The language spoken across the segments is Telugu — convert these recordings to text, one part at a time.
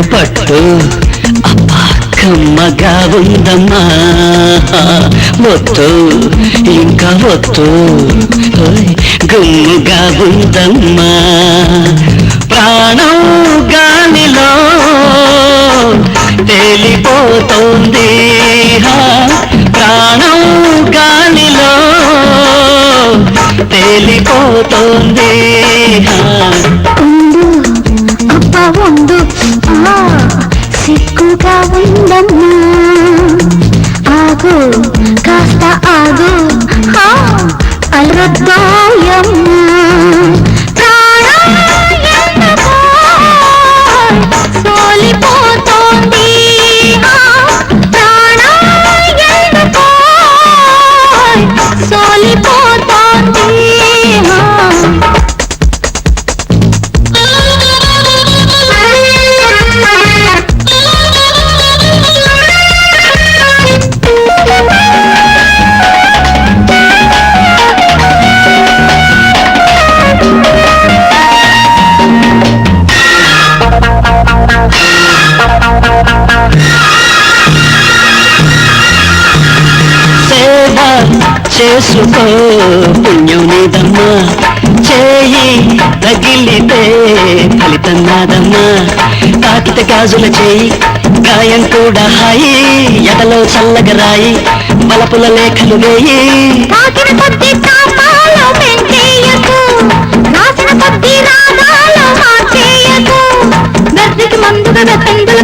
పట్టు అబ్బా కమ్మగా ఉందమ్మా. వద్దు ఇంకా ఒత్తు గుమ్ముగా ఉందమ్మా. ప్రాణం గాలిలో తేలిపోతోంది. హా, தாயம்மா చేసుకో పుణ్యం నీదమ్మా చేయి తగిలితే ఫలితం నాదమ్మా. తాకిత గాజుల చేయి గాయం కూడా హాయి. ఎడలో చల్లగరాయి బలపుల లేఖలు వేయి. తాకిన కొద్ది తాపాలు పెంచేయకు. రాసిన కొద్ది రాగాలు మార్చేయకు. గర్దికి మందుగా వెతందులు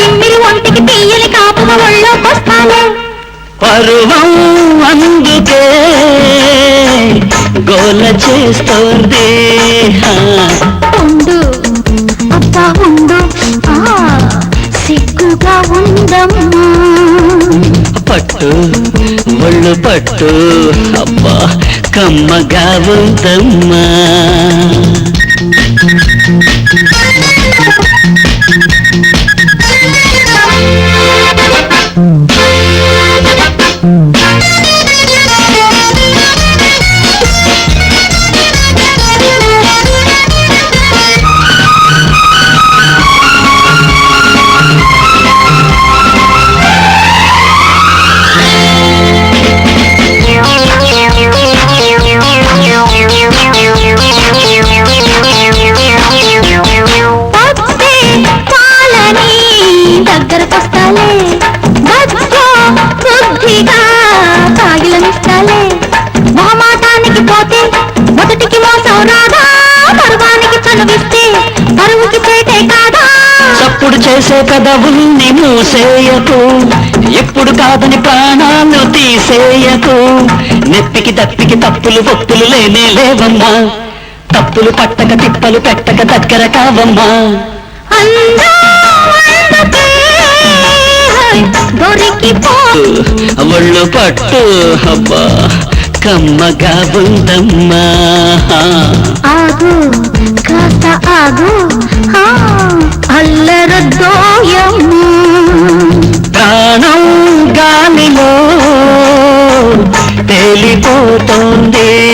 తిమ్మిరి ఒంటికి తీయని కాపుమ ఒళ్ళోకొస్తాలే. పరువం అందుకే గోల చేస్తోంది. ఉండు అబ్బా ఉండు సిగ్గుగా ఉందమ్మా. పట్టు ఒళ్ళు పట్టు అబ్బా కమ్మగా ఉందమ్మా. రాదా పరువానికి చనువిస్తే పరువుకి చేటే కాదా చప్పుడు చేసే పెదవుల్ని మూసేయకు ఎప్పుడు కాదని ప్రాణాలు తీసేయకు నెప్పికి తప్పికి తప్పులు ఒప్పులు లేనే లేవమ్మా తప్పులు పట్టక తిప్పలు పెట్టక దగ్గర కావమ్మా ఒళ్ళు పట్టు అబ్బా కమ్మగా ఉందమ్మా. ఆగు కాస్త ఆగు. అల్లరద్దోయమ్మ ప్రాణం గాలిలో తేలిపోతోంది.